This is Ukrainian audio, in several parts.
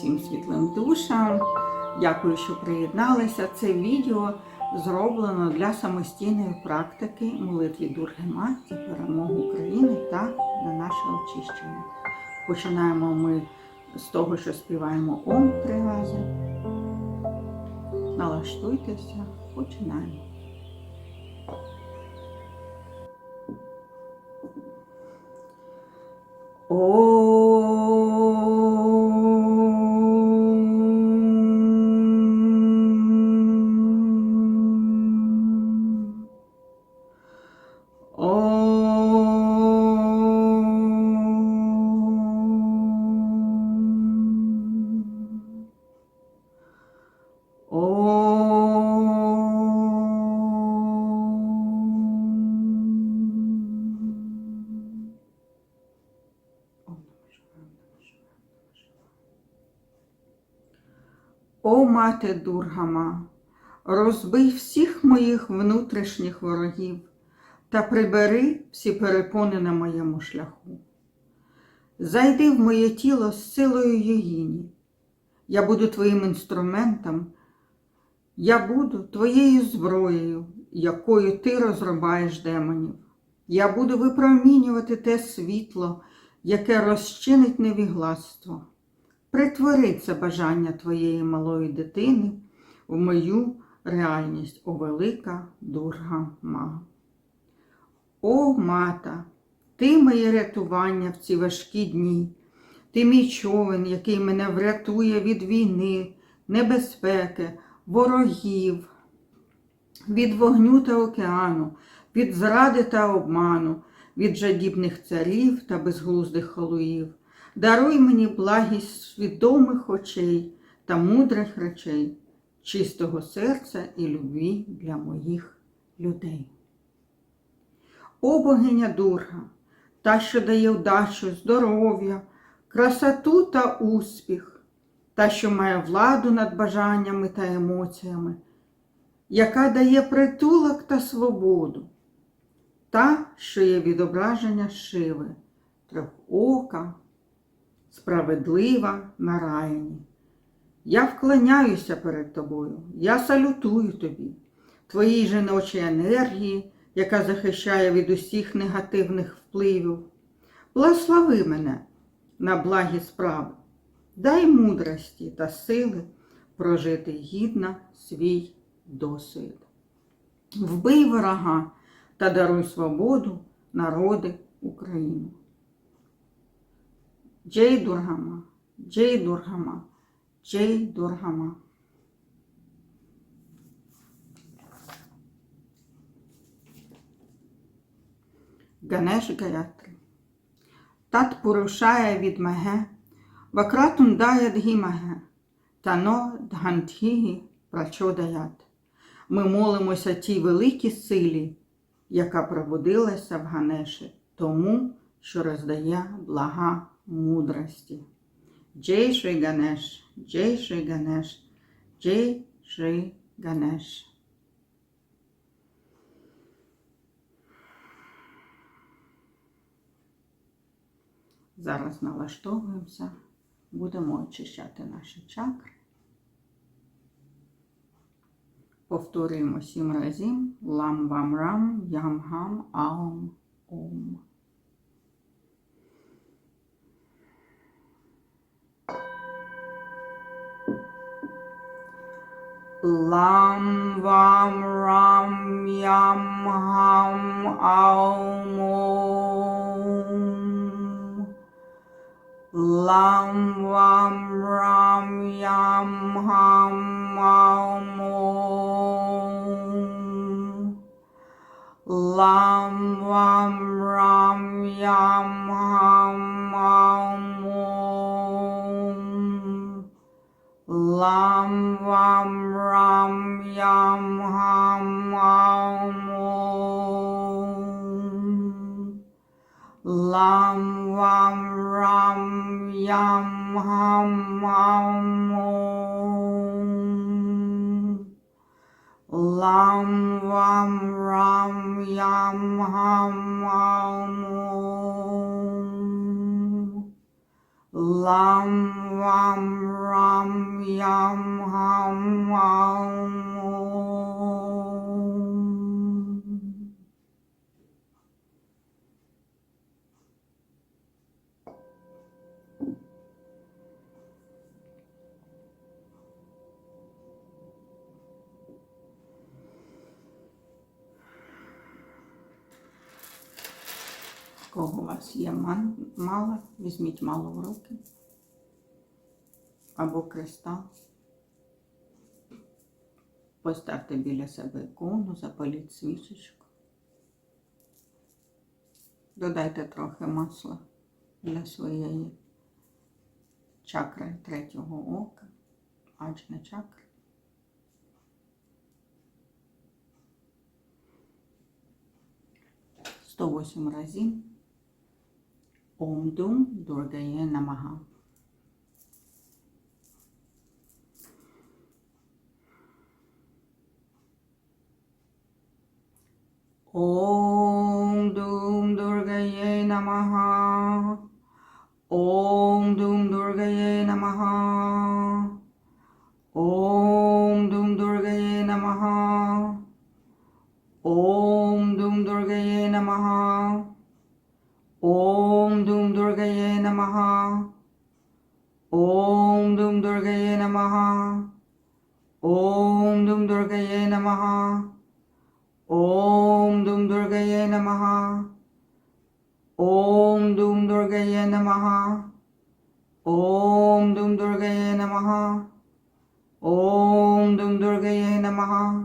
Всім світлим душам. Дякую, що приєдналися. Це відео зроблено для самостійної практики молитві Дургема за перемогу України та на наше очищення. Починаємо ми з того, що співаємо Ом три рази. Налаштуйтеся, починаємо. О, мати Дургама, розбий всіх моїх внутрішніх ворогів та прибери всі перепони на моєму шляху. Зайди в моє тіло з силою Йогіні. Я буду твоїм інструментом, я буду твоєю зброєю, якою ти розрубаєш демонів. Я буду випромінювати те світло, яке розчинить невігластво. Притвори це бажання твоєї малої дитини в мою реальність, о велика дурга ма. О, мата, ти моє рятування в ці важкі дні, ти мій човен, який мене врятує від війни, небезпеки, ворогів, від вогню та океану, від зради та обману, від жадібних царів та безглуздих халуїв. Даруй мені благість свідомих очей та мудрих речей, чистого серця і любві для моїх людей. О богиня Дурга, та, що дає вдачу, здоров'я, красоту та успіх, та, що має владу над бажаннями та емоціями, яка дає притулок та свободу, та, що є відображення шиви, трьохока, справедлива на раяні. Я вклоняюся перед тобою, я салютую тобі, твоїй жіночій енергії, яка захищає від усіх негативних впливів. Благослови мене на благі справи, дай мудрості та сили прожити гідно свій досвід. Вбий ворога та даруй свободу народи України. Джей Дургама, Джей Дургама, Джей Дургама. Ганеш Гаятри. Тат Пурушая від Маге, Вакратундая Дгімаге, Тано Дгантхігі Прачодаят. Ми молимося тій великій силі, яка пробудилася в Ганеші, тому, що роздає блага мудрості. Джей Шри Ганеш, Джей Шри Ганеш, Джей Шри Ганеш. Зараз налаштовуємося, будемо очищати наші чакри. Повторюємо сім разів. Лам вам рам, ям гам, аум, ом. Lam vam ram yam ham aum ham ham aum om. Lam vam ram Ram Ram Yam є мало, візьміть мало в руки. Або кристал. Поставте біля себе ікону, запаліть свічечку. Додайте трохи масла для своєї чакри третього ока, аджна чакри. Сто восемь разів. ओम तुम दुर्गय नमः ॐ दुं दुर्गये नमः ॐ दुं दुर्गये नमः ॐ दुं दुर्गये नमः ॐ दुं दुर्गये नमः ॐ नमः। ॐ दुं दुर्गये नमः। ॐ दुं दुर्गये नमः। ॐ दुं दुर्गये नमः। ॐ दुं दुर्गये नमः। ॐ दुं दुर्गये नमः। ॐ दुं दुर्गये नमः।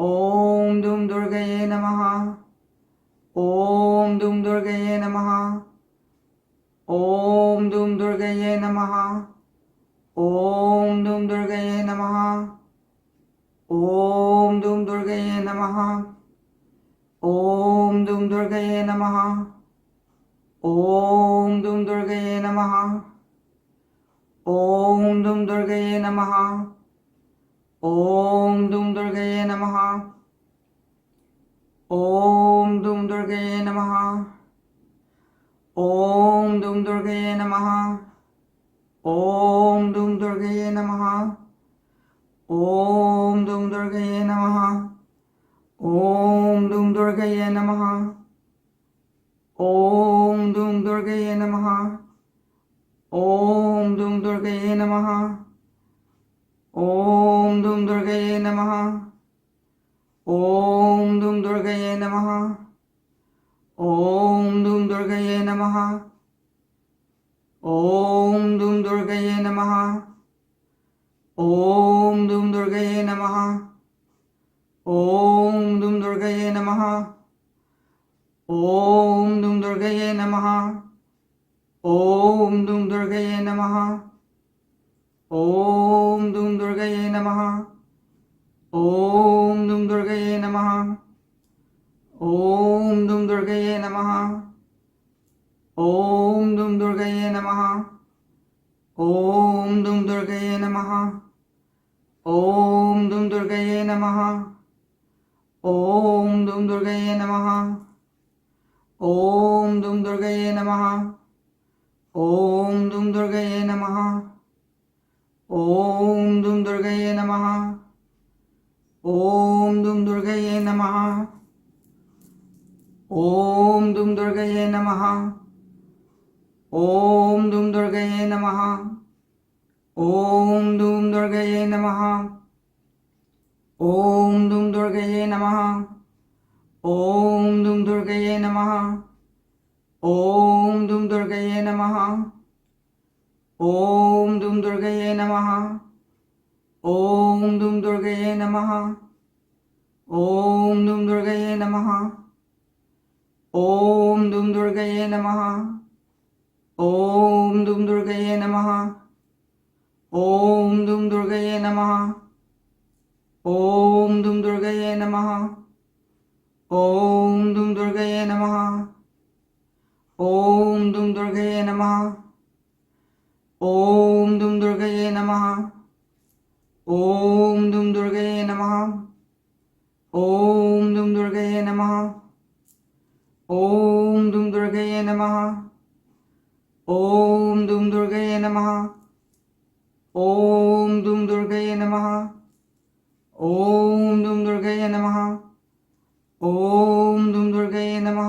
ॐ दुं दुर्गये नमः। ॐ दुं दुर्गये नमः। ओम दुम दुर्गये नमः। ओम दुम दुर्गये नमः। ओम दुम दुर्गये नमः। ओम दुम दुर्गये नमः। ओम दुम दुर्गये नमः। ओम दुम दुर्गये नमः। ओम दुम दुर्गये नमः। ओम दुम दुर्गये नमः। ওম দুম দুর্গে নমঃ। ওম দুম দুর্গে নমঃ। ওম দুম দুর্গে নমঃ। ওম দুম দুর্গে নমঃ। ওম দুম দুর্গে নমঃ। ওম দুম দুর্গে নমঃ। ওম দুম দুর্গে নমঃ। ওম দুম দুর্গে নমঃ। ওম দুম দুর্গায় নমঃ। ওম দুম দুর্গায় নমঃ। ওম দুম দুর্গায় নমঃ। ওম দুম দুর্গায় নমঃ। ওম দুম দুর্গায় নমঃ। ওম দুম দুর্গায় নমঃ। ওম দুম দুর্গায় নমঃ। ওম দুম দুর্গায় নমঃ। ओम दुम दुर्गये नमः। ओम दुम दुर्गये नमः। ओम दुम दुर्गये नमः। ओम दुम दुर्गये नमः। ओम दुम दुर्गये नमः। ओम दुम दुर्गये नमः। ओम दुम दुर्गये नमः। ओम दुम दुर्गये नमः। ओम दुम दुर्गये नमः। ओम दुम दुर्गये नमः। ओम दुम दुर्गये नमः। ओम दुम दुर्गये नमः। ओम दुम दुर्गये नमः। ओम दुम दुर्गये नमः। ओम दुम दुर्गये नमः। ओम दुम दुर्गये नमः। ओम दुम दुर्गये नमः। ओम दुम दुर्गये नमः। ओम दुम दुर्गये नमः ओम दुम दुर्गये नमः ओम दुम दुर्गये नमः ओम दुम दुर्गये नमः ओम दुम दुर्गये नमः ओम दुम दुर्गये नमः ओम दुम दुर्गये नमः ओम दुम दुर्गये नमः ओम दुम दुर्गये नमः ओम दुम दुर्गे नम। ओम दुम दुर्गे नम। ओम दुम दुर्गे नम। ओम दुम दुर्गे नम। ओम दुम दुर्गे नम।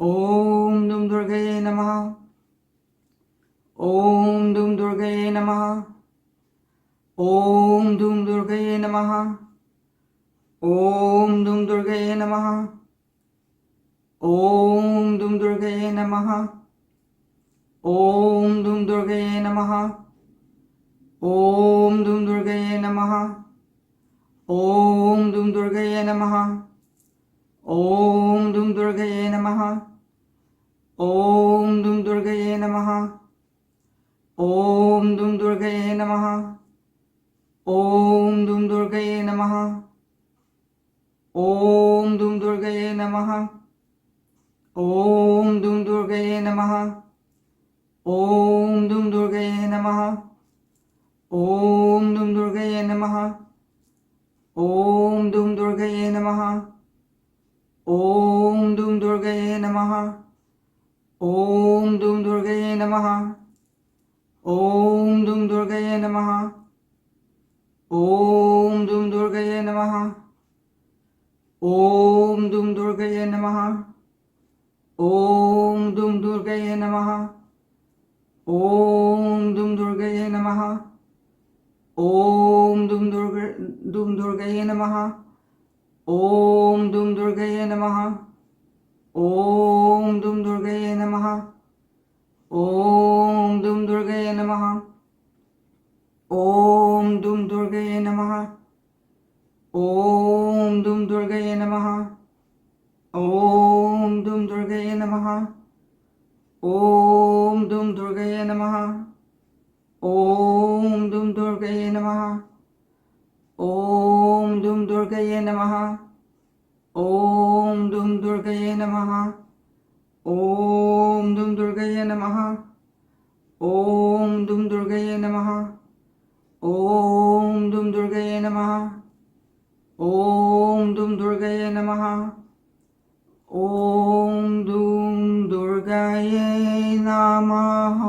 ओम दुम दुर्गे नम। ओम दुम दुर्गे नम। ओम दुम दुर्गे नम। ओम दुम दुर्गे नमः। Om Dum Durgaye Namaha. Om Dum Durgaye Namaha. Om Dum Durgaye Namaha. Om Dum Durgaye Namaha. Om Dum Durgaye Namaha. Om Dum Durgaye Namaha. Om Dum Durgaye Namaha. Om Dum Durgaye Namaha. Om Dum Durgaye Namaha. ॐ दुं दुर्गये नमः ॐ दुं दुर्गये नमः ॐ दुं दुर्गये नमः ॐ दुं दुर्गये नमः ॐ दुं दुर्गये नमः ॐ दुं दुर्गये नमः ॐ दुं दुर्गये नमः ॐ दुं दुर्गये नमः ॐ दुं दुर्गये नमः ওম দুম দুর্গায় নমঃ। ওম দুম দুর্গায় নমঃ। ওম দুম দুর্গ, দুম দুর্গায় নমঃ। ওম দুম দুর্গায় নমঃ। ওম দুম দুর্গায় নমঃ। ওম Om Dum Durgaya Namaha. Om Dum Durgaya Namaha. Om Dum Durgaya Namaha. Om Dum Durgaya Namaha. Om Dum Durgaya Namaha. Om Dum Durgaya Namaha. Om Dum Durgaya Namaha. Om Dum Durgaya Namaha. Om Dum गुरये नमः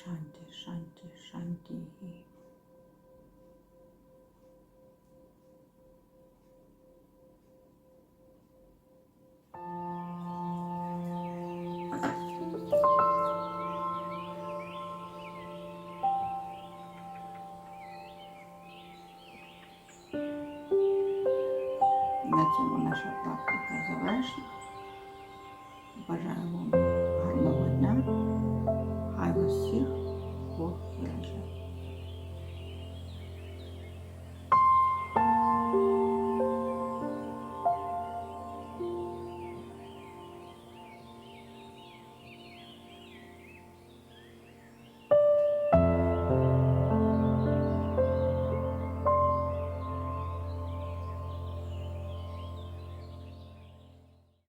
Shanti, Shanti.